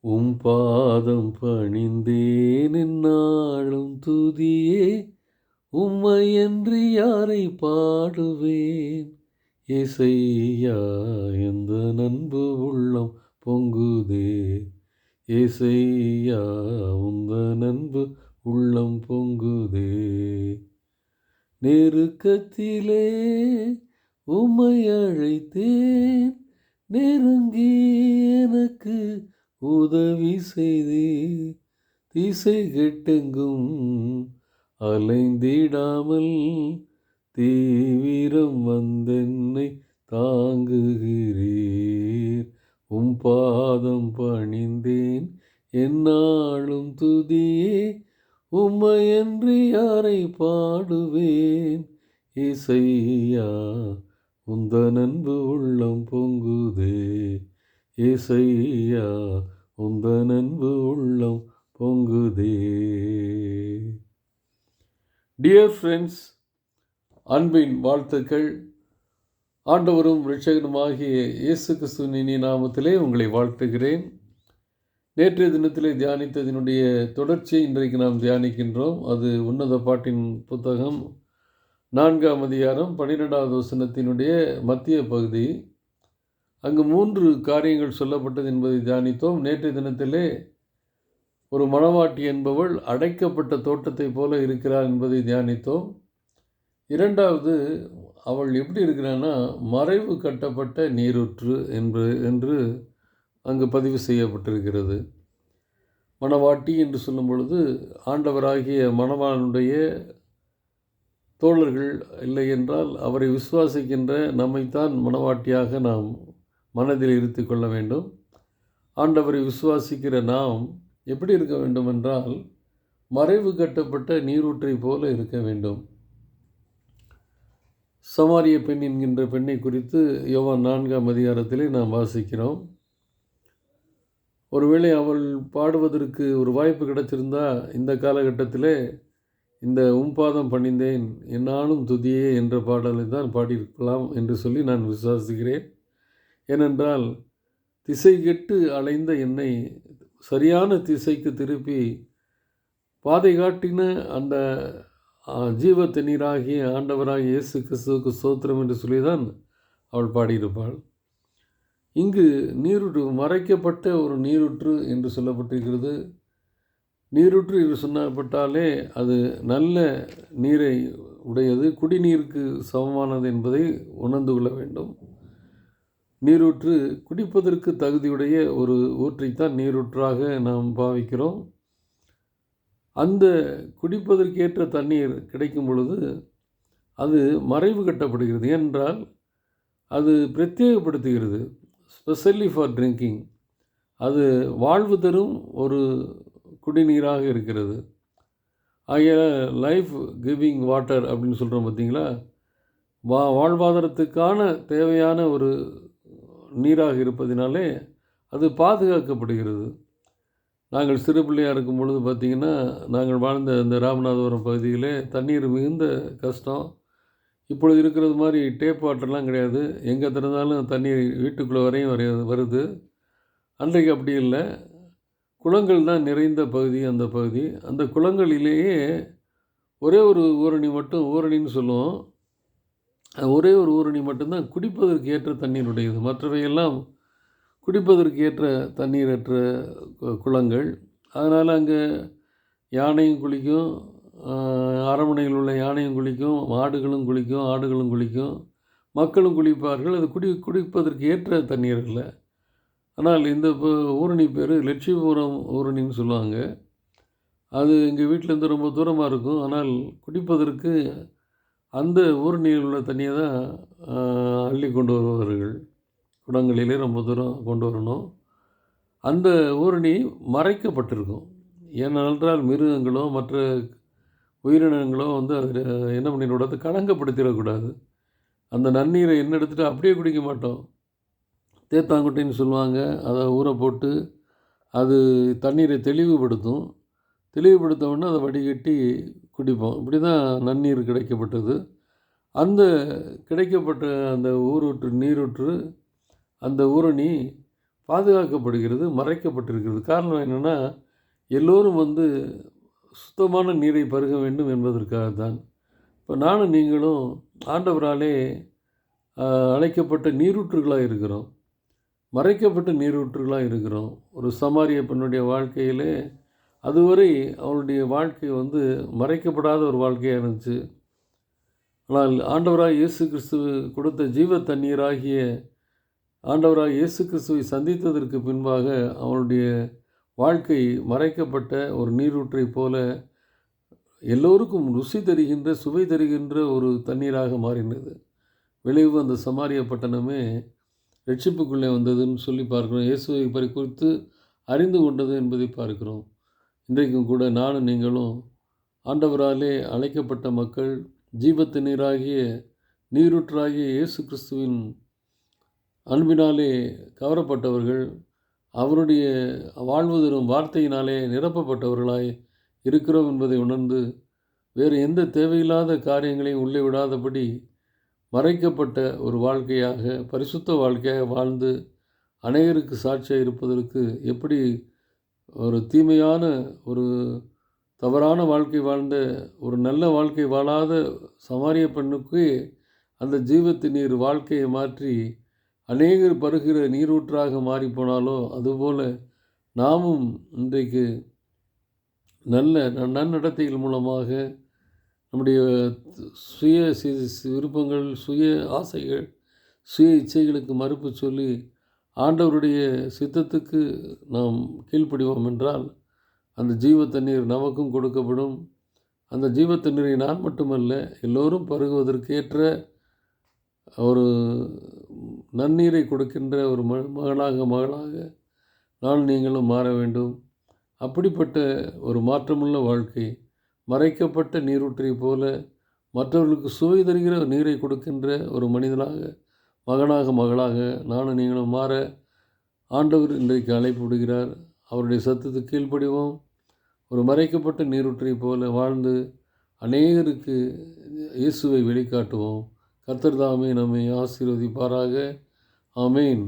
உம் பாதம் பணிந்தேன் நாளும் துதியே உம்மை என்று யாரை பாடுவேன்? இசையா எந்த நண்பு உள்ளம் பொங்குதே? இசையா உந்த நண்பு உள்ளம் பொங்குதே? நெருக்கத்திலே உம்மை அழைத்தேன் நெருங்கி உதவி செய்து திசை கெட்டெங்கும் அலைந்திடாமல் தீவிரம் வந்தென்னை தாங்குகிறீர். உம் பாதம் பணிந்தேன் என்னாலும் துதியே உம்மையன்றி யாரை பாடுவேன்? இசையா உந்த நண்பு உள்ளம் பொங்குதே. இசையா உந்த நன்பு உள்ளம் பொங்குதே. டியர் ஃப்ரெண்ட்ஸ் அன்பின் வாழ்த்துக்கள். ஆண்டவரும் ரிஷகனுமாகிய இயேசு கிறிஸ்துவின் நாமத்திலே உங்களை வாழ்த்துகிறேன். நேற்றைய தினத்திலே தியானித்ததினுடைய தொடர்ச்சியை இன்றைக்கு நாம் தியானிக்கின்றோம். அது உன்னத பாட்டின் புத்தகம் நான்காம் அதிகாரம் பன்னிரெண்டாவது வசனத்தினுடைய மத்திய பகுதி. அங்கு மூன்று காரியங்கள் சொல்லப்பட்டது என்பதை தியானித்தோம். நேற்றைய தினத்திலே ஒரு மணவாட்டி என்பவள் அடைக்கப்பட்ட தோட்டத்தைப் போல இருக்கிறாள் என்பதை தியானித்தோம். இரண்டாவது அவள் எப்படி இருக்கிறான்னா மறைவு கட்டப்பட்ட நீரூற்று என்று என்று அங்கு பதிவு செய்யப்பட்டிருக்கிறது. மணவாட்டி என்று சொல்லும் பொழுது ஆண்டவராகிய மணவானுடைய தோழர்கள் இல்லை என்றால் அவரை விசுவாசிக்கின்ற நம்மைத்தான் மணவாட்டியாக நாம் மனதில் இருத்தி கொள்ள வேண்டும். ஆண்டவரை விசுவாசிக்கிற நாம் எப்படி இருக்க வேண்டும் என்றால் மறைவு கட்டப்பட்ட நீரூற்றை போல இருக்க வேண்டும். சமாரிய பெண் என்கின்ற பெண்ணை குறித்து யோவான் நான்காம் அதிகாரத்திலே நாம் வாசிக்கிறோம். ஒருவேளை அவள் பாடுவதற்கு ஒரு வாய்ப்பு கிடைச்சிருந்தா இந்த காலகட்டத்தில் இந்த உம்பாதம் பணிந்தேன் என்னாலும் துதியே என்ற பாடலை தான் பாடியிருக்கலாம் என்று சொல்லி நான் விசுவாசிக்கிறேன். ஏனென்றால் திசை கெட்டு அலைந்த என்னை சரியான திசைக்கு திருப்பி பாதை காட்டின அந்த ஜீவ தண்ணீராகிய ஆண்டவராகிய இயேசு கிறிஸ்துவுக்கு சோத்திரம் என்று சொல்லி தான் அவள் பாடியிருப்பாள். இங்கு நீருற்று மறைக்கப்பட்ட ஒரு நீருற்று என்று சொல்லப்பட்டிருக்கிறது. நீருற்று என்று சொன்னப்பட்டாலே அது நல்ல நீரை உடையது குடிநீருக்கு சமமானது என்பதை உணர்ந்து கொள்ள வேண்டும். நீரூற்று குடிப்பதற்கு தகுதியுடைய ஒரு ஊற்றைத்தான் நீரூற்றாக நாம் பாவிக்கிறோம். அந்த குடிப்பதற்கேற்ற தண்ணீர் கிடைக்கும் பொழுது அது மறைவு கட்டப்படுகிறது. என்றால் அது பிரத்யேகப்படுத்துகிறது. ஸ்பெஷலி ஃபார் ட்ரிங்கிங் அது வாழ்வு தரும் ஒரு குடிநீராக இருக்கிறது. ஆகிய லைஃப் கிவிங் வாட்டர் அப்படின்னு சொல்கிறோம் பார்த்தீங்களா? வா வாழ்வாதாரத்துக்கான தேவையான ஒரு நீராக இருப்பதினாலே அது பாதுகாக்கப்படுகிறது. நாங்கள் சிறு பிள்ளையாக இருக்கும் பொழுது பார்த்திங்கன்னா நாங்கள் வாழ்ந்த இந்த ராமநாதபுரம் பகுதியிலே தண்ணீர் மிகுந்த கஷ்டம். இப்பொழுது இருக்கிறது மாதிரி டேப் வாட்டர்லாம் கிடையாது. எங்கே திறந்தாலும் தண்ணீர் வீட்டுக்குள்ளே வரையும் வரைய வருது. அன்றைக்கு அப்படி இல்லை. குளங்கள் தான் நிறைந்த பகுதி அந்த பகுதி. அந்த குளங்களிலேயே ஒரே ஒரு ஊரணி மட்டும் ஊரணின்னு சொல்லுவோம். ஒரே ஒரு ஊரணி மட்டும்தான் குடிப்பதற்கு ஏற்ற தண்ணீருடையது. மற்றவையெல்லாம் குடிப்பதற்கு ஏற்ற தண்ணீரற்ற குளங்கள். அதனால் அங்கே யானையும் குளிக்கும் அரமனையில் உள்ள யானையும் குளிக்கும் மாடுகளும் குளிக்கும் ஆடுகளும் குளிக்கும். மக்களும் குளிப்பார்கள். அது குடி குடிப்பதற்கு ஏற்ற தண்ணீர் இல்லை ஆனால் இந்த ஊரணி பேர் லட்சுமிபுரம் ஊரணின்னு சொல்லுவாங்க. அது எங்கள் வீட்டிலேருந்து ரொம்ப தூரமாக இருக்கும். ஆனால் குடிப்பதற்கு அந்த ஊரணியில் உள்ள தண்ணியை தான் அள்ளி கொண்டு வருவார்கள். குடங்களிலே ரொம்ப தூரம் கொண்டு வரணும். அந்த ஊரணி மறைக்கப்பட்டிருக்கும். ஏனென்றால் மிருகங்களோ மற்ற உயிரினங்களோ வந்து அதில் என்ன பண்ணிடக்கூடாது களங்கப்படுத்திடக்கூடாது அந்த நன்னீரை என்ன எடுத்துகிட்டு அப்படியே குடிக்க மாட்டோம். தேத்தாங்குட்டைன்னு சொல்லுவாங்க. அதை ஊற போட்டு அது தண்ணீரை தெளிவுபடுத்தும். தெளிவுபடுத்தவுடனே அதை வடிகட்டி குடிப்போம். இப்படி தான் நன்னீர் கிடைக்கப்பட்டது. அந்த கிடைக்கப்பட்ட அந்த ஊரூற்று நீரூற்று அந்த ஊரணி பாதுகாக்கப்படுகிறது மறைக்கப்பட்டிருக்கிறது. காரணம் என்னென்னா எல்லோரும் வந்து சுத்தமான நீரை பருக வேண்டும் என்பதற்காக தான் இப்போ நானும் நீங்களும் ஆண்டவராலே அழைக்கப்பட்ட நீரூற்றுகளாக இருக்கிறோம். மறைக்கப்பட்ட நீரூற்றுகளாக இருக்கிறோம். ஒரு சமாரிய பெண்ணுடைய வாழ்க்கையிலே அதுவரை அவளுடைய வாழ்க்கை வந்து மறைக்கப்படாத ஒரு வாழ்க்கையாக இருந்துச்சு. ஆனால் ஆண்டவராக இயேசு கிறிஸ்து கொடுத்த ஜீவ தண்ணீராகிய ஆண்டவராக இயேசு கிறிஸ்துவை சந்தித்ததற்கு பின்பாக அவளுடைய வாழ்க்கை மறைக்கப்பட்ட ஒரு நீரூற்றை போல எல்லோருக்கும் ருசி தருகின்ற சுவை தருகின்ற ஒரு தண்ணீராக மாறினது. விளைவு அந்த சமாரிய பட்டணமே ரட்சிப்புக்குள்ளே வந்ததுன்னு சொல்லி பார்க்கிறோம். இயேசுவை குறித்து அறிந்து கொண்டது என்பதை பார்க்கிறோம். இன்றைக்கும் கூட நானும் நீங்களும் ஆண்டவராலே அழைக்கப்பட்ட மக்கள் ஜீவத்து நீராகிய நீரூற்றாகிய இயேசு கிறிஸ்துவின் அன்பினாலே கவரப்பட்டவர்கள் அவருடைய வாழ்வு தரும் வார்த்தையினாலே நிரப்பப்பட்டவர்களாய் இருக்கிறோம் என்பதை உணர்ந்து வேறு எந்த தேவையில்லாத காரியங்களையும் உள்ளே விடாதபடி மறைக்கப்பட்ட ஒரு வாழ்க்கையாக பரிசுத்த வாழ்க்கையாக வாழ்ந்து அநேகருக்கு சாட்சியாக இருப்பதற்கு எப்படி ஒரு தீமையான ஒரு தவறான வாழ்க்கை வாழ்ந்த ஒரு நல்ல வாழ்க்கை வாழாத சமாரிய பெண்ணுக்கு அந்த ஜீவத்து நீர் வாழ்க்கையை மாற்றி அநேகர் பருகிற நீரூற்றாக மாறிப்போனாலோ அதுபோல் நாமும் இன்றைக்கு நல்ல ந- நன்னடத்தைகள் மூலமாக நம்முடைய சுய சி- விருப்பங்கள் சுய ஆசைகள் சுய இச்சைகளுக்கு மறுப்பு சொல்லி ஆண்டவருடைய சித்தத்துக்கு நாம் கீழ்ப்படிவோம் என்றால் அந்த ஜீவ தண்ணீர் நமக்கும் கொடுக்கப்படும். அந்த ஜீவ தண்ணீரை நான் மட்டுமல்ல எல்லோரும் பருகுவதற்கேற்ற ஒரு நன்னீரை கொடுக்கின்ற ஒரு மகனாக மகளாக நான் நீங்களும் மாற வேண்டும். அப்படிப்பட்ட ஒரு மாற்றமுள்ள வாழ்க்கை மறைக்கப்பட்ட நீரூற்றை போல மற்றவர்களுக்கு சுவை தருகிற நீரை கொடுக்கின்ற ஒரு மனிதனாக மகனாக மகளாக நானும் நீங்களும் மாற ஆண்டவர் இன்றைக்கு அழைப்பு விடுகிறார் அவருடைய சத்தத்துக்கு கீழ்ப்படிவோம். ஒரு மறைக்கப்பட்ட நீரூற்றை போல வாழ்ந்து அநேகருக்கு இயேசுவை வெளிக்காட்டுவோம். கர்த்தர் தாமே நம்மை ஆசீர்வதிப்பாராக. ஆமேன்.